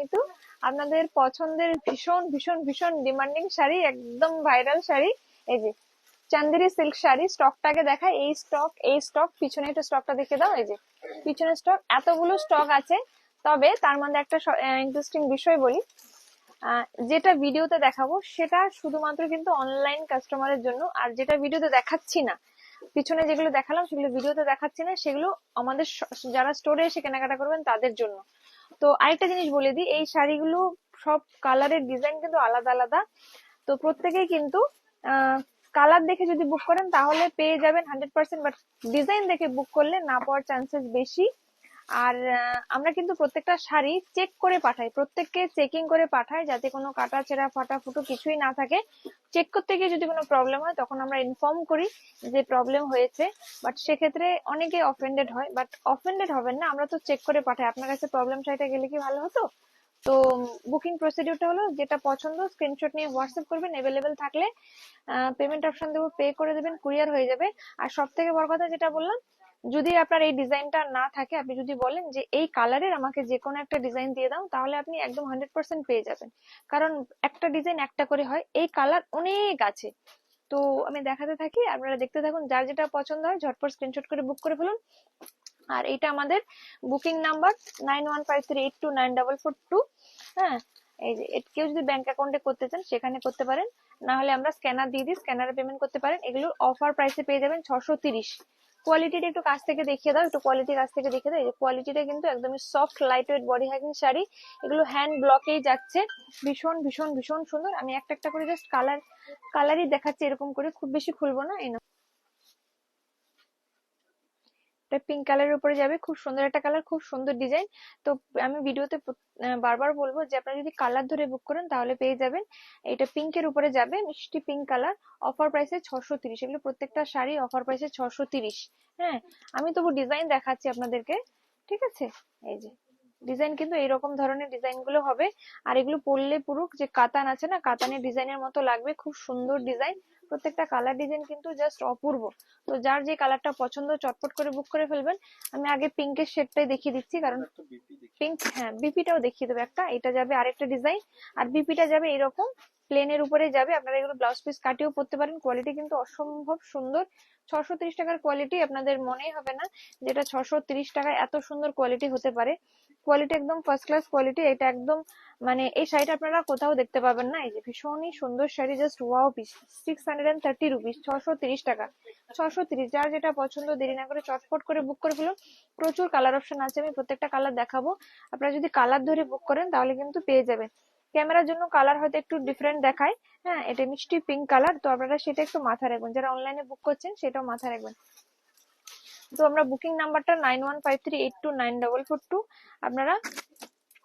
মিতু আপনাদের পছন্দের ভীষণ ভীষণ ভীষণ ডিমান্ডিং শাড়ি, একদম ভাইরাল শাড়ি। এই যে চান্দেরি সিল্ক শাড়ি স্টকটাকে দেখায় এই স্টক এই স্টক পিছনে একটু স্টকটা দেখে দাও। এই যে পিছনে স্টক এতগুলো স্টক আছে। তবে তার মধ্যে একটা ইন্টারেস্টিং বিষয় বলি। যেটা ভিডিওতে দেখাবো, সেটা শুধুমাত্র কিন্তু অনলাইন কাস্টমারের জন্য। আর যেটা ভিডিওতে দেখাচ্ছি না, পিছনে যেগুলো দেখালাম, সেগুলো ভিডিওতে দেখাচ্ছি না, সেগুলো আমাদের যারা স্টোরে এসে কেনাকাটা করবেন, তাদের জন্য। তো আরেকটা জিনিস বলে দিই, এই শাড়িগুলো সব কালারের ডিজাইন কিন্তু আলাদা আলাদা। তো প্রত্যেকেই কিন্তু কালার দেখে যদি বুক করেন তাহলে পেয়ে যাবেন হান্ড্রেড পার্সেন্ট বাট ডিজাইন দেখে বুক করলে না পাওয়ার চান্সেস বেশি। আর আমরা কিন্তু প্রত্যেকটা শাড়ি চেক করে পাঠাই। প্রত্যেককে চেকিং করে পাঠাই যাতে কোনো কাটা, ছেঁড়া, ফাটা, ফুটো কিছুই না থাকে। চেক করতে গিয়ে যদি কোনো প্রবলেম হয়, তখন আমরা ইনফর্ম করি যে প্রবলেম হয়েছে। বাট সেক্ষেত্রে অনেকে অফেন্ডেড হয়। বাট অফেন্ডেড হবেন না, আমরা তো চেক করে পাঠাই। আপনার কাছে প্রবলেম শাড়িটা গেলে কি ভালো হতো? তো বুকিং প্রসিডিউরটা হলো যেটা পছন্দ স্ক্রিনশট নিয়ে হোয়াটসঅ্যাপ করবেন অ্যাভেলেবেল থাকলে পেমেন্ট অপশন দেবো পে করে দেবেন কুরিয়ার হয়ে যাবে। আর সব থেকে বড় কথা যেটা বললাম যদি আপনার এই ডিজাইনটা না থাকে, আপনি যদি বলেন যে এই কালারের আমাকে যে কোনো একটা ডিজাইন দিয়ে দাও, তাহলে আপনি একদম হান্ড্রেড পার্সেন্ট পেয়ে যাবেন। কারণ একটা ডিজাইন একটা করে হয়, এই কালার অনেক আছে। তো আমি দেখাতে থাকি, আপনারা দেখতে থাকুন, যার যেটা পছন্দ হয়, ঝটপট স্ক্রিনশট করে বুক করে ফেলুন। আর এটা আমাদের booking number nine one five three eight two nine double four two হ্যাঁ এই যে কেউ যদি ব্যাংক অ্যাকাউন্টে করতে চান, সেখানে করতে পারেন। না হলে আমরা স্ক্যানার দিয়ে দিই স্ক্যানারে পেমেন্ট করতে পারেন। এগুলোর অফার প্রাইসে পেয়ে যাবেন ছশো তিরিশ। কোয়ালিটিটা একটু কাছ থেকে দেখিয়ে দাও, একটু কোয়ালিটি কাছ থেকে দেখিয়ে দাও। এই যে কোয়ালিটিটা কিন্তু একদমই soft light weight body hugging sari. এগুলো হ্যান্ড ব্লকেই যাচ্ছে। ভীষণ ভীষণ ভীষণ সুন্দর। আমি একটা একটা করে জাস্ট কালার কালারই দেখাচ্ছি, এরকম করে। খুব বেশি খুলবো না, এই। এটা পিঙ্ক কালারের উপরে যাবে, খুব সুন্দর একটা কালার খুব সুন্দর ডিজাইন তো আমি ভিডিওতে বারবার বলব যে আপনারা যদি কালার ধরে বুক করেন তাহলে পেয়ে যাবেন। এটা পিঙ্কের উপরে যাবে, মিষ্টি পিঙ্ক কালার অফার প্রাইসে ছশো তিরিশ। এগুলো প্রত্যেকটা শাড়ি অফার প্রাইসে ছশো তিরিশ। হ্যাঁ আমি তবু ডিজাইন দেখাচ্ছি আপনাদেরকে, ঠিক আছে? এই যে ডিজাইন কিন্তু এইরকম ধরনের ডিজাইনগুলো হবে। আর এগুলো পরলে পুরো যে কাতান আছে না, কাতানের ডিজাইনের মতো লাগবে, খুব সুন্দর ডিজাইন প্রত্যেকটা কালার ডিজাইন কিন্তু জাস্ট অপূর্ব। তো যার যে কালারটা পছন্দ চটপট করে বুক করে ফেলবেন। আমি আগে পিঙ্কের শেডটাই দেখিয়ে দিচ্ছি কারণ পিঙ্ক হ্যাঁ বিপিটাও দেখিয়ে দেবো একটা। এটা যাবে আরেকটা ডিজাইন আর বিপিটা যাবে এরকম প্লেনের উপরে যাবে। আপনারা এগুলো ব্লাউজ পিস কাটিয়েও পরতে পারেন। কোয়ালিটি কিন্তু অসম্ভব সুন্দর। ছশো তিরিশ টাকার কোয়ালিটি আপনাদের মনেই হবে না যেটা ছশো তিরিশ টাকায় এত সুন্দর কোয়ালিটি হতে পারে। কোয়ালিটি একদম ফার্স্ট ক্লাস কোয়ালিটি এটা একদম মানে এই শাড়িটা আপনারা কোথাও দেখতে পাবেন না, এই যে ভীষণই সুন্দর sari just wow piece six hundred and thirty rupees ছশো তিরিশ টাকা। ছশো তিরিশ, যার যেটা পছন্দ, দেরি না করে চটপট করে বুক করে ফেলুন। প্রচুর কালার অপশন আছে, আমি প্রত্যেকটা কালার দেখাবো। আপনারা যদি কালার ধরে বুক করেন, তাহলে কিন্তু পেয়ে যাবেন। ক্যামেরার জন্য কালার হয়তো একটু ডিফারেন্ট দেখায় হ্যাঁ এটা মিষ্টি পিঙ্ক কালার তো আপনারা সেটা একটু মাথায় রাখবেন। যারা অনলাইনে বুক করছেন, সেটাও মাথায় রাখবেন। তো আমরা বুকিং নাম্বারটা nine one five three eight two nine four two আপনারা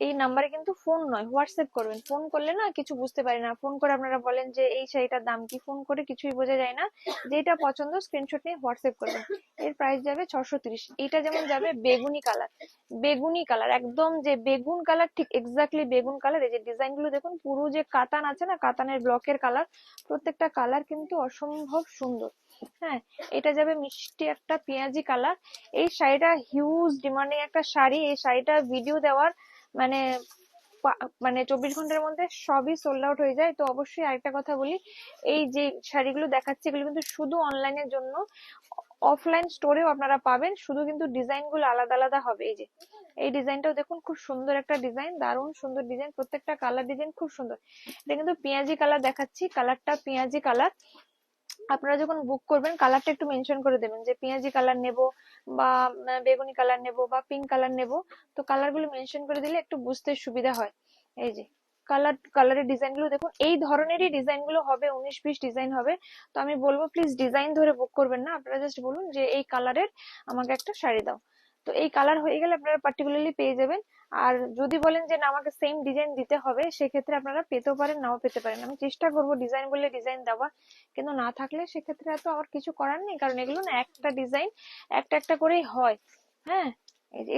এই নাম্বারে কিন্তু ফোন নয় হোয়াটসঅ্যাপ করবেন। ফোন করলে না কিছু বুঝতে পারি না। ফোন করে আপনারা বলেন যে, এই শাড়িটার দাম কি? ফোন করে কিছুই বোঝা যায় না। যেটা পছন্দ স্ক্রিনশট নিয়ে হোয়াটসঅ্যাপ করবেন। এর প্রাইস যাবে ছশো তিরিশ। এটা যেমন যাবে বেগুনি কালার বেগুনি কালার একদম যে বেগুন কালার ঠিক এক্স্যাক্টলি বেগুন কালার এই যে ডিজাইনগুলো দেখুন, পুরো যে কাতান আছে না, কাতানের ব্লকের কালার প্রত্যেকটা কালার কিন্তু অসম্ভব সুন্দর। হ্যাঁ এটা যাবে মিষ্টি একটা পেঁয়াজি কালার। এই শাড়িটা হিউজ ডিমান্ডিং একটা শাড়ি। এই শাড়িটা ভিডিও দেওয়ার মানে মানে চব্বিশ ঘণ্টার মধ্যে সবই সোল্ড আউট হয়ে যায়। তো অবশ্যই আরেকটা কথা বলি, এই যে শাড়িগুলো দেখাচ্ছি, এগুলো কিন্তু শুধু অনলাইনের জন্য। অফলাইন স্টোরেও আপনারা পাবেন, শুধু কিন্তু ডিজাইনগুলো আলাদা আলাদা হবে। এই যে, এই ডিজাইনটাও দেখুন, খুব সুন্দর একটা ডিজাইন, দারুণ সুন্দর ডিজাইন, প্রত্যেকটা কালার ডিজাইন খুব সুন্দর। এটা কিন্তু পেঁয়াজি কালার দেখাচ্ছি, কালারটা পেঁয়াজি কালার। আপনারা যখন বুক করবেন কালারটা একটু মেনশন করে দেবেন, যে পেঁয়াজি কালার নেব বা বেগুনি কালার নেব বা পিঙ্ক কালার নেব। তো কালারগুলো মেনশন করে দিলে একটু বুঝতে সুবিধা হয়। এই যে কালার কালারের ডিজাইনগুলো দেখুন, এই ধরনেরই ডিজাইনগুলো হবে, উনিশ বিশ ডিজাইন হবে। তো আমি বলব প্লিজ ডিজাইন ধরে বুক করবেন না। আপনারা জাস্ট বলুন যে এই কালারের আমাকে একটা শাড়ি দাও। তো এই কালার হয়ে গেলে আপনারা পার্টিকুলারলি পেয়ে যাবেন। আর যদি বলেন যে না, আমাকে সেম ডিজাইন দিতে হবে, সেক্ষেত্রে আপনারা পেতেও পারেন, নাও পেতে পারেন। আমি চেষ্টা করব ডিজাইন বলে ডিজাইন দেওয়া, কিন্তু না থাকলে সেক্ষেত্রে তো আর কিছু করার নেই, কারণ এগুলো না একটা ডিজাইন একটা একটা করেই হয়। হ্যাঁ?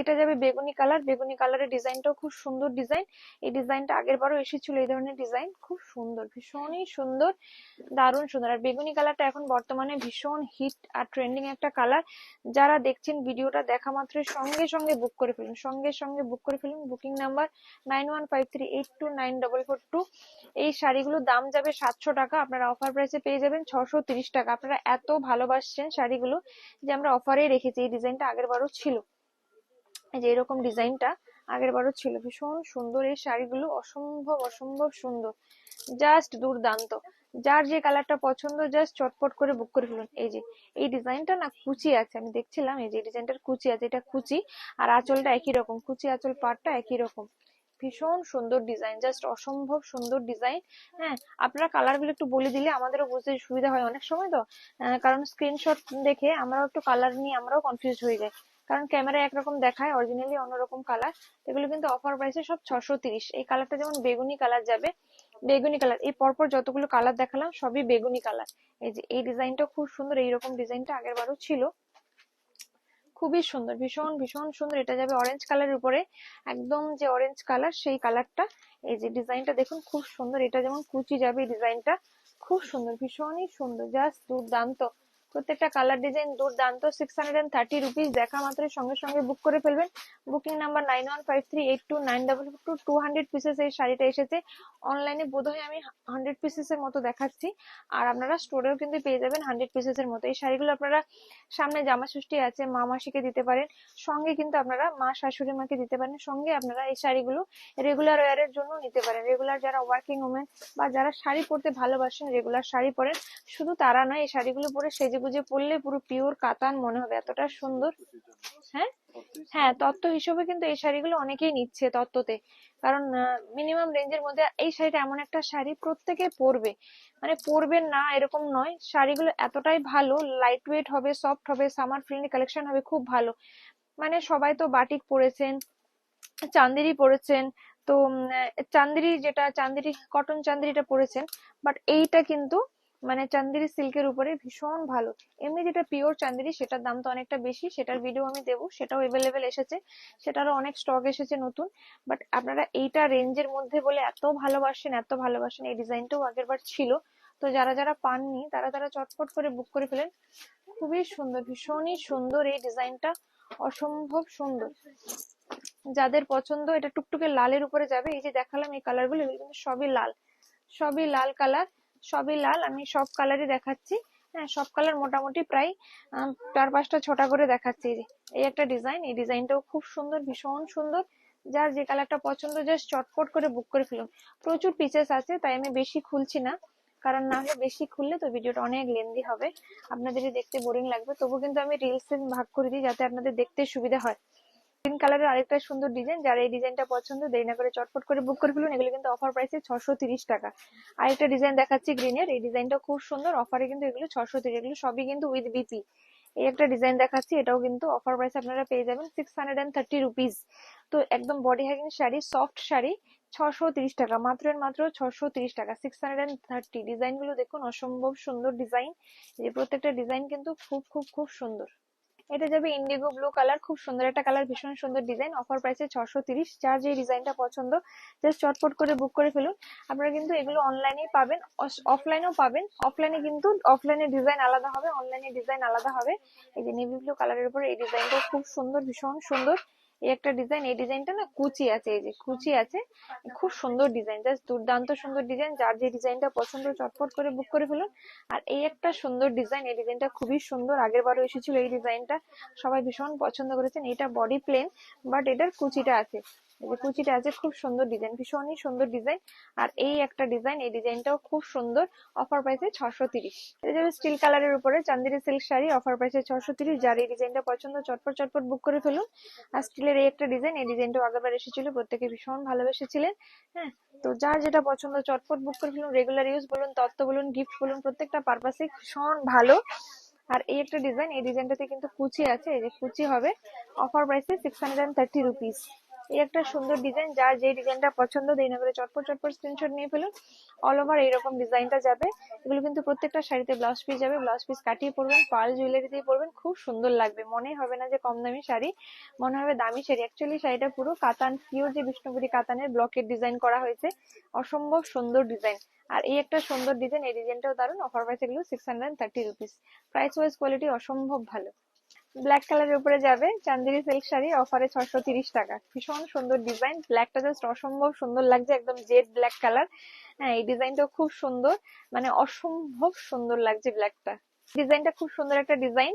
এটা যাবে বেগুনি কালার। বেগুনি কালারের ডিজাইনটাও খুব সুন্দর ডিজাইন। এই ডিজাইনটা আগের বারও এসেছিল, এই ধরনের ডিজাইন খুব সুন্দর, ভীষণই সুন্দর, দারুণ সুন্দর। আর বেগুনি কালারটা এখন বর্তমানে ভীষণ হিট আর ট্রেন্ডিং একটা কালার। যারা দেখছেন ভিডিওটা দেখা মাত্রই সঙ্গে সঙ্গে বুক করে ফেলুন, সঙ্গে সঙ্গে বুক করে ফেলুন। Booking number nine one five three eight two nine double four two. এই শাড়িগুলোর দাম যাবে সাতশো টাকা, আপনারা অফার প্রাইসে পেয়ে যাবেন ছশো তিরিশ টাকা। আপনারা এত ভালোবাসছেন শাড়িগুলো যে আমরা অফারে রেখেছি, এই ডিজাইনটা আগের বারও ছিল। যে এরকম ডিজাইনটা আগের বারও ছিল, ভীষণ সুন্দর এই শাড়িগুলো, অসম্ভব অসম্ভব সুন্দর, জাস্ট দুর্দান্ত। যার যে কালারটা পছন্দ, জাস্ট চটপট করে বুক করে ফেলুন। এই যে, এই ডিজাইনটা না কুচি আছে, আমি দেখছিলাম, এই যে ডিজাইনটার কুচি আছে, এটা কুচি, আর আঁচলটা একই রকম, কুচি আঁচল পাটটা একই রকম। ভীষণ সুন্দর ডিজাইন, জাস্ট অসম্ভব সুন্দর ডিজাইন। হ্যাঁ আপনারা কালারগুলো একটু বলে দিলে আমাদেরও বুঝতে সুবিধা হয় অনেক সময় তো কারণ স্ক্রিনশট দেখে আমরাও একটু কালার নিয়ে আমরাও কনফিউজ হয়ে যাই। কারণ ক্যামেরায় একরকম দেখায় অরিজিনালি অন্যরকম কালার এগুলো কিন্তু অফার প্রাইসে সব ছশো তিরিশ। এই কালারটা যেমন বেগুনি কালার যাবে, বেগুনি কালার এই পরপর যতগুলো কালার দেখালাম, সবই বেগুনি কালার এই যে, এই ডিজাইনটা খুব সুন্দর, এইরকম ডিজাইনটা আগের বারও ছিল। খুবই সুন্দর, ভীষণ ভীষণ সুন্দর। এটা যাবে অরেঞ্জ কালারের উপরে। একদম যে অরেঞ্জ কালার সেই কালারটা এই যে ডিজাইনটা দেখুন, খুব সুন্দর। এটা যেমন কুচি যাবে এই ডিজাইনটা খুব সুন্দর, ভীষণই সুন্দর জাস্ট দুর্দান্ত। প্রত্যেকটা কালার ডিজাইন দুর্দান্ত সিক্স হান্ড্রেড থার্টি রুপিস দেখা মাত্রই সঙ্গে সঙ্গে বুক করে ফেলবেন। Booking number nine one five three eight two nine double two two hundred pieces এই শাড়িটা এসেছে। অনলাইনে বোধহয় আমি হান্ড্রেড পিসেস এর মতো দেখাচ্ছি। আর আপনারা স্টোরেও কিন্তু পেয়ে যাবেন হান্ড্রেড পিসেস এর মতো। এই শাড়িগুলো আপনারা সামনে জামা ষষ্ঠী আছে, মা মাসিকে দিতে পারেন। সঙ্গে কিন্তু আপনারা মা শাশুড়ি মাকে দিতে পারেন। সঙ্গে আপনারা এই শাড়িগুলো রেগুলার ওয়ারের জন্য নিতে পারেন। রেগুলার যারা ওয়ার্কিং ওমেন বা যারা শাড়ি পরতে ভালোবাসেন রেগুলার শাড়ি পরেন, শুধু তারা নয়, এই শাড়িগুলো পরে সেজে গুজে পড়লে পুরো পিওর কাতান মনে হবে, এতটা সুন্দর। হ্যাঁ? হ্যাঁ তত্ত্ব হিসেবে কিন্তু এই শাড়িগুলো অনেকেই নিচ্ছে তত্ত্বতে। কারণ মিনিমাম রেঞ্জের মধ্যে এই শাড়িটা এমন একটা শাড়ি প্রত্যেকে পরবে। মানে পরবে না এরকম নয়। শাড়িগুলো এতটাই ভালো লাইট ওয়েট হবে সফট হবে সামার ফ্রেন্ডলি কালেকশন হবে, খুব ভালো। মানে সবাই তো বাটিক পরেছেন, চান্দেরি পরেছেন, তো চান্দেরি যেটা, চান্দেরি কটন চান্দেরিটা পরেছেন বাট এইটা কিন্তু মানে চান্দেরি সিল্কের উপরে ভীষণ ভালো। এমনি যেটা পিওর চান্দেরি, সেটার দাম তো অনেকটা বেশি, সেটার ভিডিও আমি দেবো, সেটাও এভেলেবেল এসেছে, সেটারও অনেক স্টক এসেছে নতুন বাট আপনারা এইটা রেঞ্জের মধ্যে বলে এত ভালোবাসেন এত ভালোবাসেন, এই ডিজাইনটাও আগের বার ছিল, তো যারা যারা পাননি, তারা তারা চটপট করে বুক করে ফেলেন। খুবই সুন্দর, ভীষণই সুন্দর এই ডিজাইনটা অসম্ভব সুন্দর। যাদের পছন্দ, এটা টুকটুকে লালের উপরে যাবে, এই যে দেখালাম এই কালারগুলো, এগুলো কিন্তু সবই লাল সবই লাল কালার সবই লাল, আমি সব কালারই দেখাচ্ছি। হ্যাঁ সব কালার মোটামুটি প্রায় চার পাঁচটা ছটা করে দেখাচ্ছি। এই একটা ডিজাইন এই ডিজাইনটাও খুব সুন্দর, ভীষণ সুন্দর। যার যে কালারটা পছন্দ জাস্ট চটপট করে বুক করে ফেলুন। প্রচুর পিসেস আছে, তাই আমি বেশি খুলছি না। কারণ না হলে বেশি খুললে তো ভিডিওটা অনেক লেন্দি হবে। আপনাদেরই দেখতে বোরিং লাগবে। তবু কিন্তু আমি রিলস ভাগ করে দিই, যাতে আপনাদের দেখতে সুবিধা হয়। গ্রিন কালারের আরেকটা সুন্দর ডিজাইন যার এই ডিজাইনটা পছন্দ, দেরি না করে চটপট করে বুক করে ফেলুন। এগুলো কিন্তু অফার প্রাইসে ছশো তিরিশ টাকা। আরেকটা ডিজাইন দেখাচ্ছি গ্রিনের এই ডিজাইনটা খুব সুন্দর। অফারে কিন্তু এগুলো ছশো তিরিশ, এগুলো সবই কিন্তু উইথ বিপি এই একটা ডিজাইন দেখাচ্ছি, এটাও কিন্তু অফার প্রাইসে আপনারা পেয়ে যাবেন six hundred and thirty rupees তো একদম body hugging sari soft sari, ছশো তিরিশ টাকা। মাত্র এর মাত্র ছশো তিরিশ টাকা সিক্স হান্ড্রেড অ্যান্ড থার্টি ডিজাইনগুলো দেখুন, অসম্ভব সুন্দর ডিজাইন এই প্রত্যেকটা ডিজাইন কিন্তু খুব খুব খুব সুন্দর। এটা যাবে ইন্ডিগো ব্লু কালার খুব সুন্দর একটা কালার ভীষণ সুন্দর ডিজাইন অফার প্রাইসে ছশো তিরিশ। যার যে ডিজাইনটা পছন্দ জাস্ট চটপট করে বুক করে ফেলুন। আপনারা কিন্তু এগুলো অনলাইনেই পাবেন অফলাইনেও পাবেন। অফলাইনে কিন্তু অফলাইনে ডিজাইন আলাদা হবে অনলাইনে ডিজাইন আলাদা হবে। এই যে নেভি ব্লু কালারের উপরে এই ডিজাইনটা খুব সুন্দর, ভীষণ সুন্দর। এই একটা ডিজাইন, এই ডিজাইনটা না কুচি আছে, এই যে কুচি আছে, খুব সুন্দর ডিজাইন, জাস্ট দুর্দান্ত সুন্দর ডিজাইন, যার যে ডিজাইনটা পছন্দ চটপট করে বুক করে ফেলুন। আর এই একটা সুন্দর ডিজাইন, এই ডিজাইনটা খুবই সুন্দর আগের বারও এসেছিল এই ডিজাইনটা, সবাই ভীষণ পছন্দ করেছেন, এটা বডি প্লেন বাট এটার কুচিটা আছে। যে কুচিটা আছে, খুব সুন্দর ডিজাইন ভীষণই সুন্দর ডিজাইন আর এই একটা ডিজাইন এই ডিজাইনটাও খুব সুন্দর অফার প্রাইসে ছশো তিরিশ। এটা স্টিল কালারের উপরে চান্দেরি সিল্ক শাড়ি অফার প্রাইসে ছশো তিরিশ। যার এই ডিজাইনটা পছন্দ, চটপট চটপট বুক করে ফেলুন। আর স্টিলের এই একটা ডিজাইন এই ডিজাইনটাও আগেরবার এসেছিল, প্রত্যেকে ভীষণ ভালোবেসেছিলেন হ্যাঁ? তো যার যেটা পছন্দ, চটপট বুক করে ফেলুন রেগুলার ইউজ বলুন, তত্ত্ব বলুন গিফট বলুন, প্রত্যেকটা পারপাসে ভীষণ ভালো। আর এই একটা ডিজাইন এই ডিজাইনটাতে কিন্তু কুচি আছে, এই যে কুচি হবে অফার প্রাইসে six hundred and thirty rupees এই একটা সুন্দর ডিজাইন যার যে ডিজাইনটা পছন্দ দেরি না করে চটপট চটপট স্ক্রিনশট নিয়ে ফেলুন। অল ওভার এইরকম ডিজাইনটা যাবে। এগুলো কিন্তু প্রত্যেকটা শাড়িতে ব্লাউজ পিস যাবে। ব্লাউজ পিস কাটিয়ে পরবেন পার্ল জুয়েলারি দিয়ে পরবেন, খুব সুন্দর লাগবে। মনে হবে না যে কম দামি শাড়ি, মনে হবে দামি শাড়ি। অ্যাকচুয়ালি শাড়িটা পুরো কাতান পিওর যে বিষ্ণুপুরি কাতানের ব্লকের ডিজাইন করা হয়েছে, অসম্ভব সুন্দর ডিজাইন আর এই একটা সুন্দর ডিজাইন এই ডিজাইনটাও দারুণ অফার প্রাইস এগুলো six hundred thirty rupees price wise quality অসম্ভব ভালো। ব্ল্যাক কালারের উপরে যাবে। চান্দেরি সিল্ক শাড়ি অফারে ছশো তিরিশ টাকা। ভীষণ সুন্দর ডিজাইন ব্ল্যাকটা জাস্ট অসম্ভব সুন্দর লাগছে, একদম জেড ব্ল্যাক কালার হ্যাঁ এই ডিজাইনটাও খুব সুন্দর। মানে অসম্ভব সুন্দর লাগছে ব্ল্যাকটা ডিজাইনটা খুব সুন্দর একটা ডিজাইন।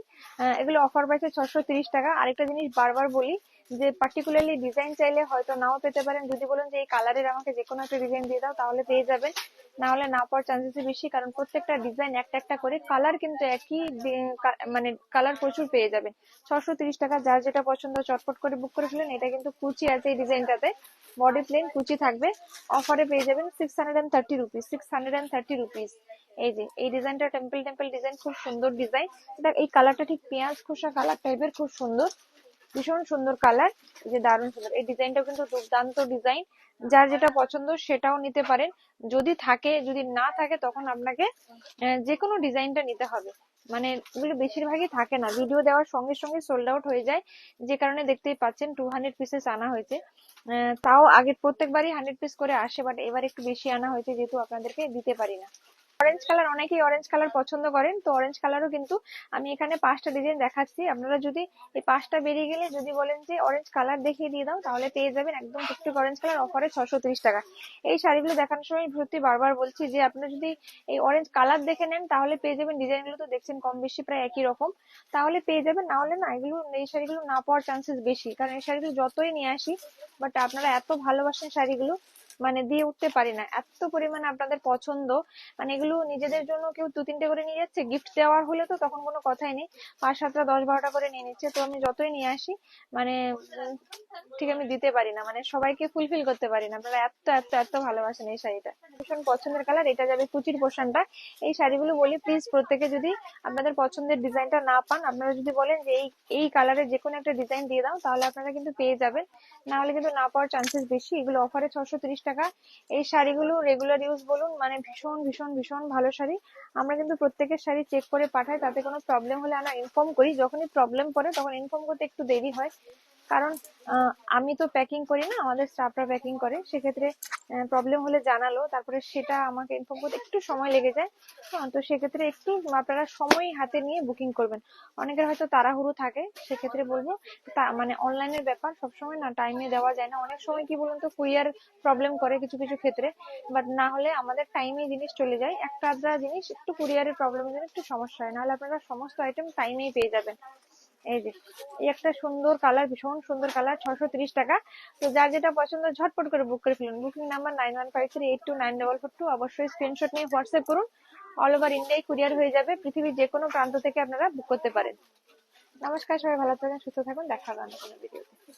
এগুলো অফার প্রাইসে ছশো তিরিশ টাকা। আরেকটা জিনিস বারবার বলি যে পার্টিকুলারলি ডিজাইন চাইলে হয়তো নাও পেতে পারেন। যদি বলেন যে এই কালারের আমাকে যে কোনো একটা ডিজাইন দিয়ে দাও, তাহলে পেয়ে যাবেন। না হলে না পাওয়ার চান্সেস বেশি, কারণ প্রত্যেকটা ডিজাইন একটা একটা করে কালার কিন্তু একই মানে কালার প্রচুর পেয়ে যাবেন। ছশো টাকা, যার যেটা পছন্দ, চটপট করে বুক করে ফেলেন। এটা কিন্তু কুচি আছে এই ডিজাইনটাতে বডি প্লেন কুচি থাকবে। অফারে পেয়ে যাবেন six hundred and thirty rupees six hundred and thirty rupees এই যে, এই ডিজাইনটা টেম্পল টেম্পল ডিজাইন খুব সুন্দর ডিজাইন এটা এই কালারটা ঠিক পেঁয়াজ খোসা কালার টাইপের খুব সুন্দর। ভীষণ সুন্দর কালার যে দারুণ সুন্দর। এই ডিজাইনটাও কিন্তু দুর্দান্ত ডিজাইন যার যেটা পছন্দ সেটাও নিতে পারেন। যদি থাকে, যদি না থাকে তখন আপনাকে যে কোনো ডিজাইনটা নিতে হবে। মানে এগুলো বেশিরভাগই থাকে না। ভিডিও দেওয়ার সঙ্গে সঙ্গে সোল্ড আউট হয়ে যায়। যে কারণে দেখতেই পাচ্ছেন টু হান্ড্রেড পিসেস আনা হয়েছে। তাও আগের প্রত্যেকবারই হান্ড্রেড পিস করে আসে বাট এবার একটু বেশি আনা হয়েছে যেহেতু আপনাদেরকে দিতে পারি না। অরেঞ্জ কালার অনেকেই অরেঞ্জ কালার পছন্দ করেন, তো অরেঞ্জ কালারও কিন্তু আমি এখানে পাঁচটা ডিজাইন দেখাচ্ছি। আপনারা যদি এই পাঁচটা বেরিয়ে গেলে যদি বলেন যে অরেঞ্জ কালার দেখিয়ে দিয়ে দাও, তাহলে পেয়ে যাবেন একদম টুকটুক অরেঞ্জ কালার অফারে ছশো টাকা। এই শাড়িগুলো দেখানোর সময় সত্যি বারবার বলছি যে আপনারা যদি এই অরেঞ্জ কালার দেখে নেন, তাহলে পেয়ে যাবেন ডিজাইনগুলো তো দেখছেন কম বেশি প্রায় একই রকম। তাহলে পেয়ে যাবেন, না হলে না, এগুলো, এই শাড়িগুলো না পাওয়ার চান্সেস বেশি। কারণ এই শাড়িগুলো যতই নিয়ে আসি বাট আপনারা এত ভালোবাসেন শাড়িগুলো মানে দিয়ে উঠতে পারি না। এত পরিমাণে আপনাদের পছন্দ মানে এগুলো নিজেদের জন্য কেউ দু তিনটে করে নিয়ে যাচ্ছে গিফট দেওয়ার হলে তো তখন কোনো কথাই নেই। পাঁচ সাতটা দশ বারোটা করে নিয়ে নিচ্ছে, তো আমি যতই নিয়ে আসি মানে ঠিক আমি দিতে পারি না মানে সবাইকে ফুলফিল করতে পারি না। আপনারা এত এত এত ভালোবাসেন এই শাড়িটা। ভীষণ পছন্দের কালার এটা যাবে কুচির পোর্শনটা এই শাড়িগুলো বলি প্লিজ প্রত্যেকে যদি আপনাদের পছন্দের ডিজাইনটা না পান, আপনারা যদি বলেন যে এই এই কালারের যে কোনো একটা ডিজাইন দিয়ে দাও, তাহলে আপনারা কিন্তু পেয়ে যাবেন। না হলে কিন্তু না পাওয়ার চান্সেস বেশি। এগুলো অফারে ছশো তিরিশ টাকা। এই শাড়িগুলো রেগুলার ইউজ বলুন মানে ভীষণ ভীষণ ভীষণ ভালো শাড়ি। আমরা কিন্তু প্রত্যেকের শাড়ি চেক করে পাঠাই, তাতে কোনো প্রবলেম হলে আমরা ইনফর্ম করি। যখনই প্রবলেম পড়ে, তখন ইনফর্ম করতে একটু দেরি হয়। কারণ আমি তো প্যাকিং করি না আমাদের স্টাফরা প্যাকিং করে। সেক্ষেত্রে প্রবলেম হলে জানালো তারপরে সেটা আমাকে ইনফর্ম করতে একটু সময় লেগে যায়। হ্যাঁ, তো সেক্ষেত্রে একটু আপনারা সময় হাতে নিয়ে বুকিং করবেন। অনেকের হয়তো তাড়াহুড়ো থাকে সেক্ষেত্রে বলব তা মানে অনলাইনের ব্যাপার সবসময় না টাইমে দেওয়া যায় না। অনেক সময় কি বলুন তো কুরিয়ার প্রবলেম করে কিছু কিছু ক্ষেত্রে। বাট না হলে আমাদের টাইমে জিনিস চলে যায়। একটা আধটা জিনিস একটু কুরিয়ারের প্রবলেমের জন্য একটু সমস্যা হয়। নাহলে আপনারা সমস্ত আইটেম টাইমেই পেয়ে যাবেন। এই যে, এই একটা সুন্দর কালার, ভীষণ সুন্দর কালার ছশো তিরিশ টাকা। তো যার যেটা পছন্দ, ঝটপট করে বুক করে ফেলুন। Booking number nine one five three eight two nine double four two অবশ্যই স্ক্রিনশট নিয়ে হোয়াটসঅ্যাপ করুন। অল ওভার ইন্ডিয়ায় কুরিয়ার হয়ে যাবে। পৃথিবীর যে কোনো প্রান্ত থেকে আপনারা বুক করতে পারেন। নমস্কার, সবাই ভালো থাকেন, সুস্থ থাকুন। দেখা হবে অন্য কোনো ভিডিওতে